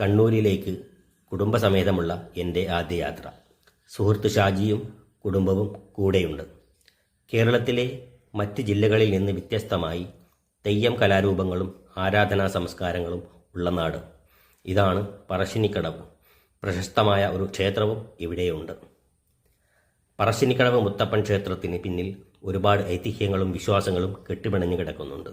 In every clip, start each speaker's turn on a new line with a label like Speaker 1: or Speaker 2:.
Speaker 1: കണ്ണൂരിലേക്ക് കുടുംബസമേതമുള്ള എന്റെ ആദ്യ യാത്ര. സുഹൃത്ത് ഷാജിയും കുടുംബവും കൂടെയുണ്ട്. കേരളത്തിലെ മറ്റ് ജില്ലകളിൽ നിന്ന് വ്യത്യസ്തമായി തെയ്യം കലാരൂപങ്ങളും ആരാധനാ സംസ്കാരങ്ങളും ഉള്ള നാട്. ഇതാണ് പറശ്ശിനിക്കടവ്. പ്രശസ്തമായ ഒരു ക്ഷേത്രവും ഇവിടെയുണ്ട്. പറശ്ശിനിക്കടവ് മുത്തപ്പൻ ക്ഷേത്രത്തിന് പിന്നിൽ ഒരുപാട് ഐതിഹ്യങ്ങളും വിശ്വാസങ്ങളും കെട്ടിപിണഞ്ഞു കിടക്കുന്നുണ്ട്.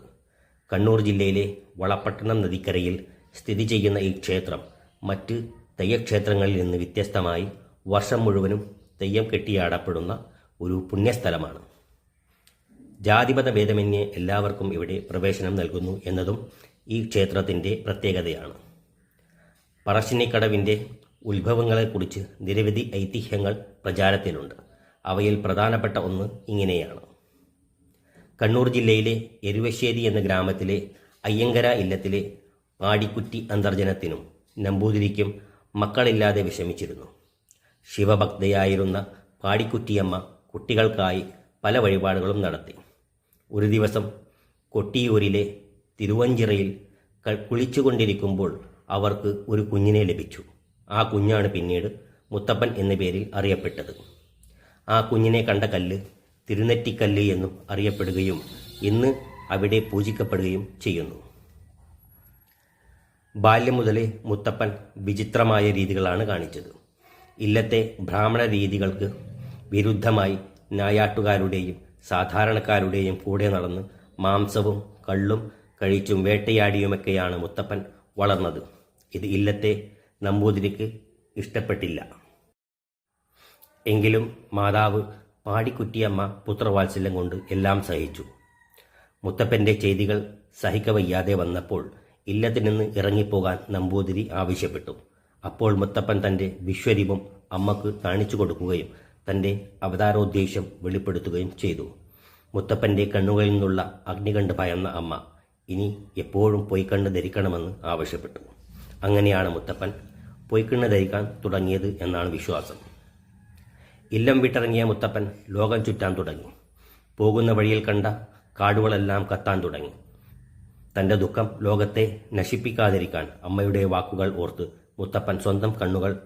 Speaker 1: കണ്ണൂർ ജില്ലയിലെ വളപട്ടണം നദിക്കരയിൽ സ്ഥിതി ചെയ്യുന്ന ഈ ക്ഷേത്രം മറ്റ് തെയ്യക്ഷേത്രങ്ങളിൽ നിന്ന് വ്യത്യസ്തമായി വർഷം മുഴുവനും തെയ്യം കെട്ടിയാടപ്പെടുന്ന ഒരു പുണ്യസ്ഥലമാണ്. ജാതിപത ഭേദമന്യേ എല്ലാവർക്കും ഇവിടെ പ്രവേശനം നൽകുന്നു എന്നതും ഈ ക്ഷേത്രത്തിന്റെ പ്രത്യേകതയാണ്. പറശ്ശിനിക്കടവിന്റെ ഉത്ഭവങ്ങളെക്കുറിച്ച് നിരവധി ഐതിഹ്യങ്ങൾ പ്രചാരത്തിലുണ്ട്. അവയിൽ പ്രധാനപ്പെട്ട ഒന്ന് ഇങ്ങനെയാണ്. കണ്ണൂർ ജില്ലയിലെ എരുവശ്ശേരി എന്ന ഗ്രാമത്തിലെ അയ്യങ്കര ഇല്ലത്തിലെ പാടിക്കുറ്റി അന്തർജനത്തിനും നമ്പൂതിരിക്കും മക്കളില്ലാതെ വിഷമിച്ചിരുന്നു. ശിവഭക്തയായിരുന്ന പാടിക്കുറ്റിയമ്മ കുട്ടികൾക്കായി പല വഴിപാടുകളും നടത്തി. ഒരു ദിവസം കൊട്ടിയൂരിലെ തിരുവഞ്ചിറയിൽ കുളിച്ചുകൊണ്ടിരിക്കുമ്പോൾ അവർക്ക് ഒരു കുഞ്ഞിനെ ലഭിച്ചു. ആ കുഞ്ഞാണ് പിന്നീട് മുത്തപ്പൻ എന്ന പേരിൽ അറിയപ്പെട്ടത്. ആ കുഞ്ഞിനെ കണ്ട കല്ല് തിരുനെറ്റിക്കല്ല് എന്നും അറിയപ്പെടുകയും ഇന്ന് അവിടെ പൂജിക്കപ്പെടുകയും ചെയ്യുന്നു. ബാല്യം മുതലേ മുത്തപ്പൻ വിചിത്രമായ രീതികളാണ് കാണിച്ചത്. ഇല്ലത്തെ ബ്രാഹ്മണ രീതികൾക്ക് വിരുദ്ധമായി നായാട്ടുകാരുടെയും സാധാരണക്കാരുടെയും കൂടെ നടന്ന് മാംസവും കള്ളും കഴിച്ചും വേട്ടയാടിയുമൊക്കെയാണ് മുത്തപ്പൻ വളർന്നത്. ഇത് ഇല്ലത്തെ നമ്പൂതിരിക്ക് ഇഷ്ടപ്പെട്ടില്ല. എങ്കിലും മാതാവ് പാടിക്കുറ്റിയമ്മ പുത്രവാത്സല്യം കൊണ്ട് എല്ലാം സഹിച്ചു. മുത്തപ്പന്റെ ചെയ്തികൾ സഹിക്കവയ്യാതെ വന്നപ്പോൾ ഇല്ലത്തിൽ നിന്ന് ഇറങ്ങിപ്പോകാൻ നമ്പൂതിരി ആവശ്യപ്പെട്ടു. അപ്പോൾ മുത്തപ്പൻ തന്റെ വിശ്വരൂപം അമ്മയ്ക്ക് കാണിച്ചു കൊടുക്കുകയും തന്റെ അവതാരോദ്ദേശ്യം വെളിപ്പെടുത്തുകയും ചെയ്തു. മുത്തപ്പന്റെ കണ്ണുകളിൽ നിന്നുള്ള അഗ്നി കണ്ട് ഭയന്ന അമ്മ ഇനി എപ്പോഴും പൊയ്ക്കണ്ണ് ധരിക്കണമെന്ന് ആവശ്യപ്പെട്ടു. അങ്ങനെയാണ് മുത്തപ്പൻ പൊയ്ക്കണ്ണ് ധരിക്കാൻ തുടങ്ങിയത് എന്നാണ് വിശ്വാസം. ഇല്ലം വിട്ടിറങ്ങിയ മുത്തപ്പൻ ലോകം ചുറ്റാൻ തുടങ്ങി. പോകുന്ന വഴിയിൽ കണ്ട കാടുകളെല്ലാം കത്താൻ തുടങ്ങി. തന്റെ ദുഃഖം ലോകത്തെ നശിപ്പിക്കാതിരിക്കാൻ അമ്മയുടെ വാക്കുകൾ ഓർത്ത് മുത്തപ്പൻ സ്വന്തം കണ്ണുകൾ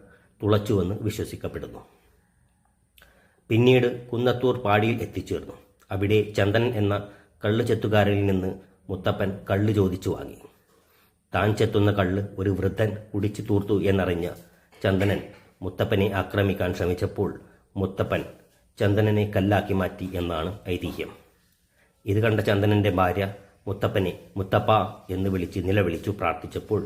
Speaker 1: തുളച്ചുവെന്ന് വിശ്വസിക്കപ്പെടുന്നു. പിന്നീട് കുന്നത്തൂർ പാടിയിൽ എത്തിച്ചേർന്നു. അവിടെ ചന്ദനൻ എന്ന കള്ള് ചെത്തുകാരനിൽ നിന്ന് മുത്തപ്പൻ കള്ള് ചോദിച്ചു വാങ്ങി. താൻ ചെത്തുന്ന കള്ള് ഒരു വൃദ്ധൻ കുടിച്ചു തൂർത്തു എന്നറിഞ്ഞ ചന്ദനൻ മുത്തപ്പനെ ആക്രമിക്കാൻ ശ്രമിച്ചപ്പോൾ മുത്തപ്പൻ ചന്ദനനെ കല്ലാക്കി മാറ്റി എന്നാണ് ഐതിഹ്യം. ഇത് കണ്ട ചന്ദനന്റെ ഭാര്യ മുത്തപ്പനെ മുത്തപ്പ എന്ന് വിളിച്ച് നിലവിളിച്ചു പ്രാർത്ഥിച്ചപ്പോൾ